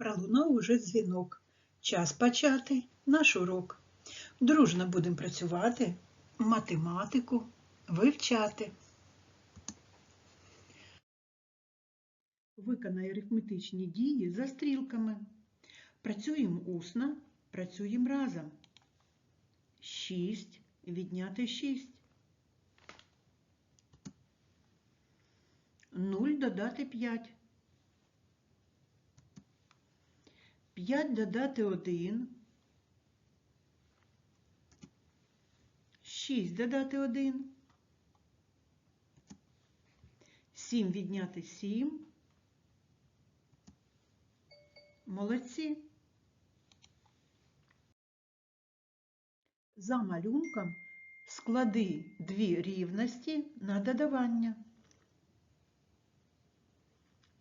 Пролунав уже дзвінок. Час почати наш урок. Дружно будемо працювати, математику вивчати. Виконай арифметичні дії за стрілками. Працюємо усно, працюємо разом. 6 відняти 6. 0 додати 5. 5 додати 1. 6 додати 1. 7 відняти 7. Молодці. За малюнком склади дві рівності на додавання.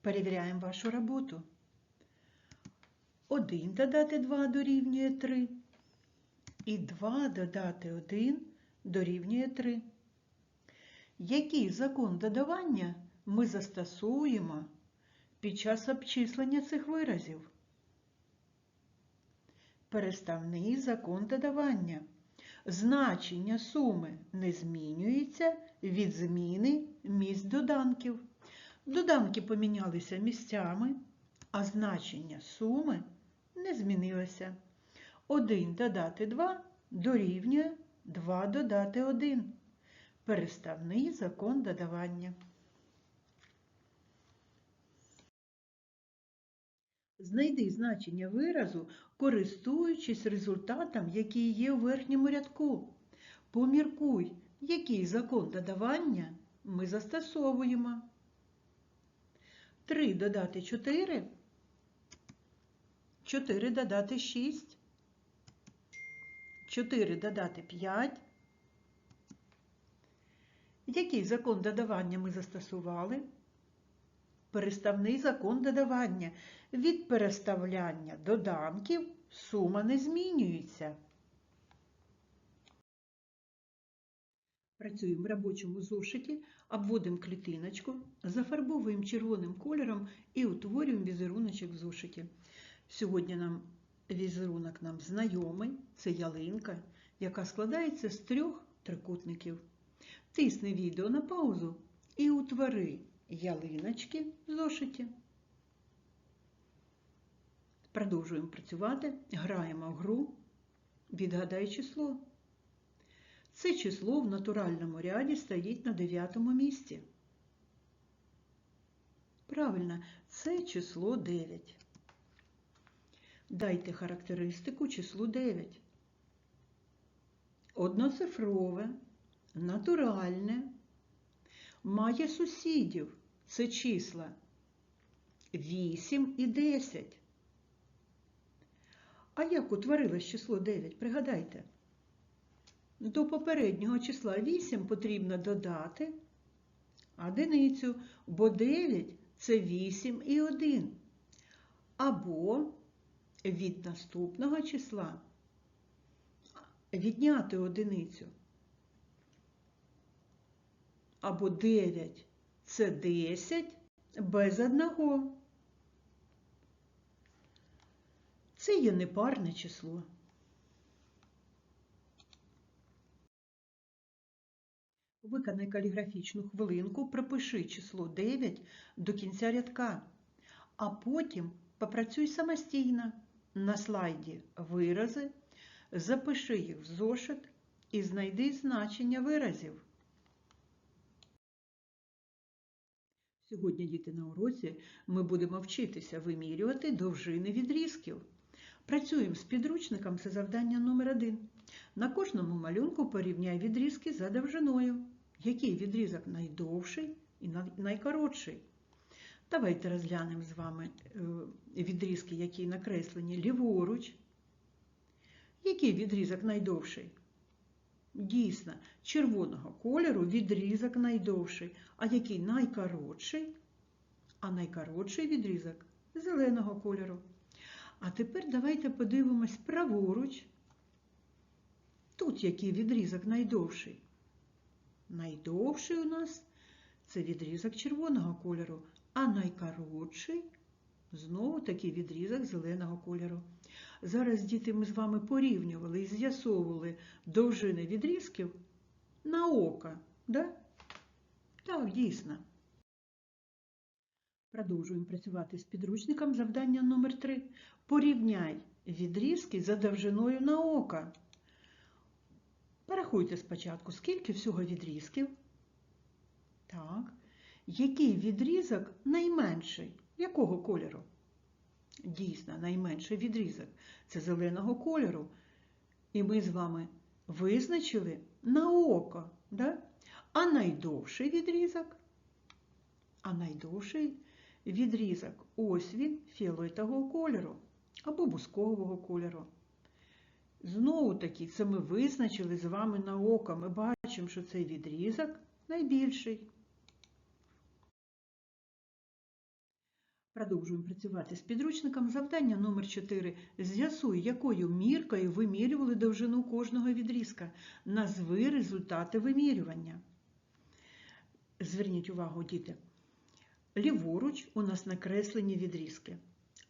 Перевіряємо вашу роботу. 1 додати 2 дорівнює 3. І 2 додати 1 дорівнює 3. Який закон додавання ми застосуємо під час обчислення цих виразів? Переставний закон додавання. Значення суми не змінюється від зміни місць доданків. Доданки помінялися місцями, а значення суми не змінилося. 1 додати 2 дорівнює 2 додати 1. Переставний закон додавання. Знайди значення виразу, користуючись результатом, який є у верхньому рядку. Поміркуй, який закон додавання ми застосовуємо. 3 додати 4, 4 додати 6, 4 додати 5. Який закон додавання ми застосували? Переставний закон додавання. Від переставляння доданків сума не змінюється. Працюємо в робочому зошиті, обводимо клітиночку, зафарбовуємо червоним кольором і утворюємо візеруночок в зошиті. Сьогодні нам візерунок нам знайомий, це ялинка, яка складається з трьох трикутників. Тисни відео на паузу і утвори ялиночки в зошиті. Продовжуємо працювати, граємо в гру, відгадай число. Це число в натуральному ряді стоїть на дев'ятому місці. Правильно, це число 9. Дайте характеристику числу 9. Одноцифрове, натуральне, має сусідів. Це числа 8 і 10. А як утворилось число 9? Пригадайте. До попереднього числа 8 потрібно додати одиницю, бо 9 це 8 і 1. Або від наступного числа відняти одиницю. Або 9 це 10 без одного. Це є непарне число. Виконай каліграфічну хвилинку, пропиши число 9 до кінця рядка, а потім попрацюй самостійно на слайді вирази, запиши їх в зошит і знайди значення виразів. Сьогодні, діти, на уроці ми будемо вчитися вимірювати довжини відрізків. Працюємо з підручником, це завдання номер 1 На кожному малюнку порівняй відрізки за довжиною. Який відрізок найдовший і найкоротший? Давайте розглянемо з вами відрізки, які накреслені ліворуч. Який відрізок найдовший? Дійсно, червоного кольору відрізок найдовший, а який найкоротший? А найкоротший відрізок зеленого кольору. А тепер давайте подивимось праворуч. Тут який відрізок найдовший? Найдовший у нас це відрізок червоного кольору, а найкоротший Знову такий відрізок зеленого кольору. Зараз, діти, ми з вами порівнювали і з'ясовували довжини відрізків на око. Да? Так, дійсно. Продовжуємо працювати з підручником. Завдання номер 3. Порівняй відрізки за довжиною на око. Порахуйте спочатку, скільки всього відрізків. Так. Який відрізок найменший? Якого кольору? Дійсно, найменший відрізок це зеленого кольору. І ми з вами визначили на око. Да? А найдовший відрізок? А найдовший відрізок ось він фіолетового кольору або бускового кольору. Знову таки, це ми визначили з вами на око. Ми бачимо, що цей відрізок найбільший. Продовжуємо працювати з підручником. Завдання номер 4. З'ясуй, якою міркою вимірювали довжину кожного відрізка. Назви результати вимірювання. Зверніть увагу, діти. Ліворуч у нас накреслені відрізки,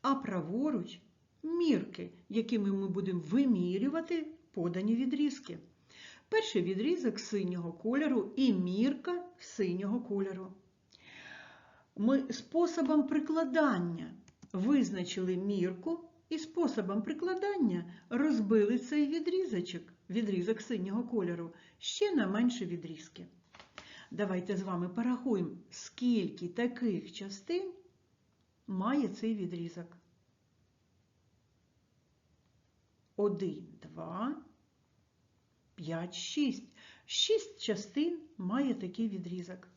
а праворуч мірки, якими ми будемо вимірювати подані відрізки. Перший відрізок синього кольору і мірка синього кольору. Ми способом прикладання визначили мірку і способом прикладання розбили цей відрізочок, відрізок синього кольору, ще на менші відрізки. Давайте з вами порахуємо, скільки таких частин має цей відрізок. Один, два, п'ять, шість. Шість частин має такий відрізок.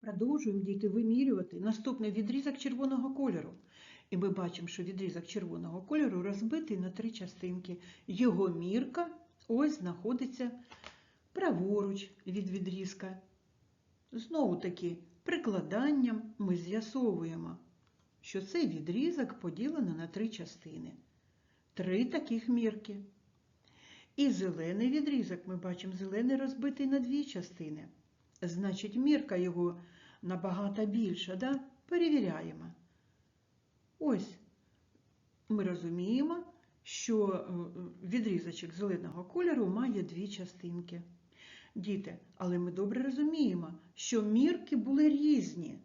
Продовжуємо діти вимірювати наступний відрізок червоного кольору. І ми бачимо, що відрізок червоного кольору розбитий на три частинки. Його мірка ось знаходиться праворуч від відрізка. Знову таки, прикладанням ми з'ясовуємо, що цей відрізок поділено на три частини. Три таких мірки. І зелений відрізок, ми бачимо, зелений розбитий на дві частини. Значить, мірка його набагато більша, да? перевіряємо. Ось ми розуміємо, що відрізочок зеленого кольору має дві частинки. Діти, але ми добре розуміємо, що мірки були різні.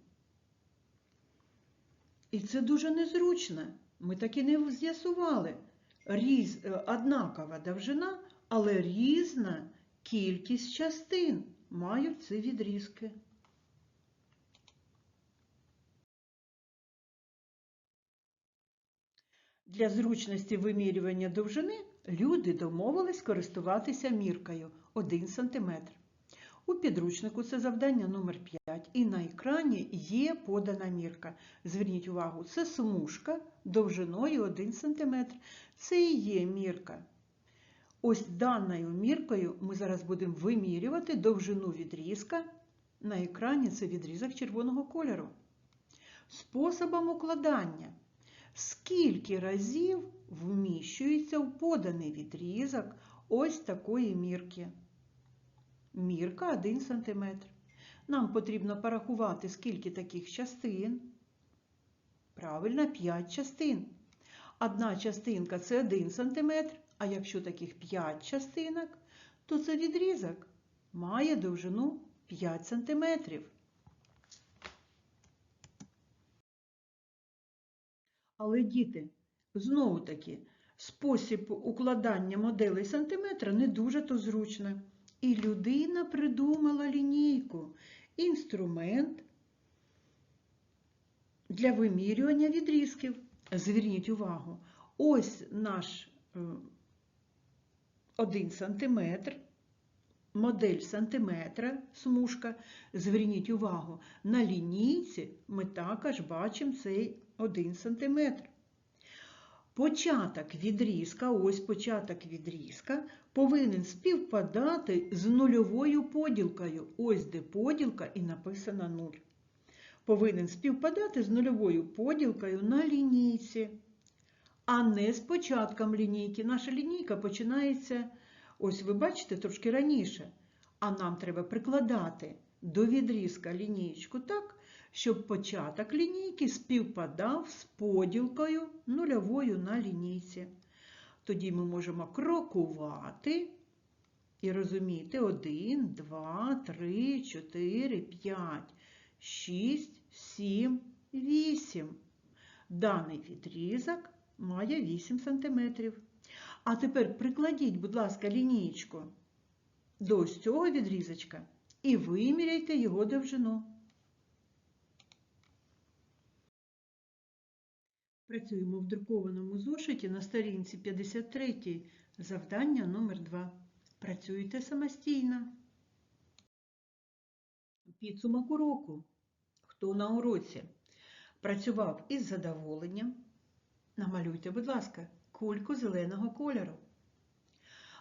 І це дуже незручно. Ми так і не з'ясували. Різ... Однакова довжина, але різна кількість частин мають ці відрізки. Для зручності вимірювання довжини люди домовились користуватися міркою 1 см. У підручнику це завдання номер 5 і на екрані є подана мірка. Зверніть увагу, це смужка довжиною 1 см. Це і є мірка. Ось даною міркою ми зараз будемо вимірювати довжину відрізка. На екрані це відрізок червоного кольору. Способом укладання. Скільки разів вміщується в поданий відрізок ось такої мірки? Мірка 1 см. Нам потрібно порахувати, скільки таких частин. Правильно, 5 частин. Одна частинка це 1 см, а якщо таких 5 частинок, то це відрізок має довжину 5 см. Але, діти, знову таки, спосіб укладання моделей сантиметра не дуже то зручно. І людина придумала лінійку, інструмент для вимірювання відрізків. Зверніть увагу, ось наш 1 сантиметр, модель сантиметра, смужка. Зверніть увагу, на лінійці ми також бачимо цей 1 сантиметр. Початок відрізка, ось початок відрізка, повинен співпадати з нульовою поділкою. Ось де поділка і написано 0. Повинен співпадати з нульовою поділкою на лінійці, а не з початком лінійки. Наша лінійка починається, ось ви бачите, трошки раніше. А нам треба прикладати до відрізка лінійку так, щоб початок лінійки співпадав з поділкою нульовою на лінійці. Тоді ми можемо крокувати і розуміти 1, 2, 3, 4, 5, 6, 7, 8. Даний відрізок має 8 см. А тепер прикладіть, будь ласка, лінієчку до ось цього відрізочка і виміряйте його довжину. Працюємо в друкованому зошиті на сторінці 53, завдання номер 2. Працюйте самостійно. Підсумок уроку. Хто на уроці працював із задоволенням, намалюйте, будь ласка, кульку зеленого кольору.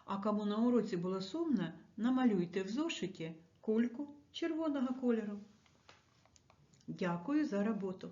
А кому на уроці було сумно, намалюйте в зошиті кульку червоного кольору. Дякую за роботу.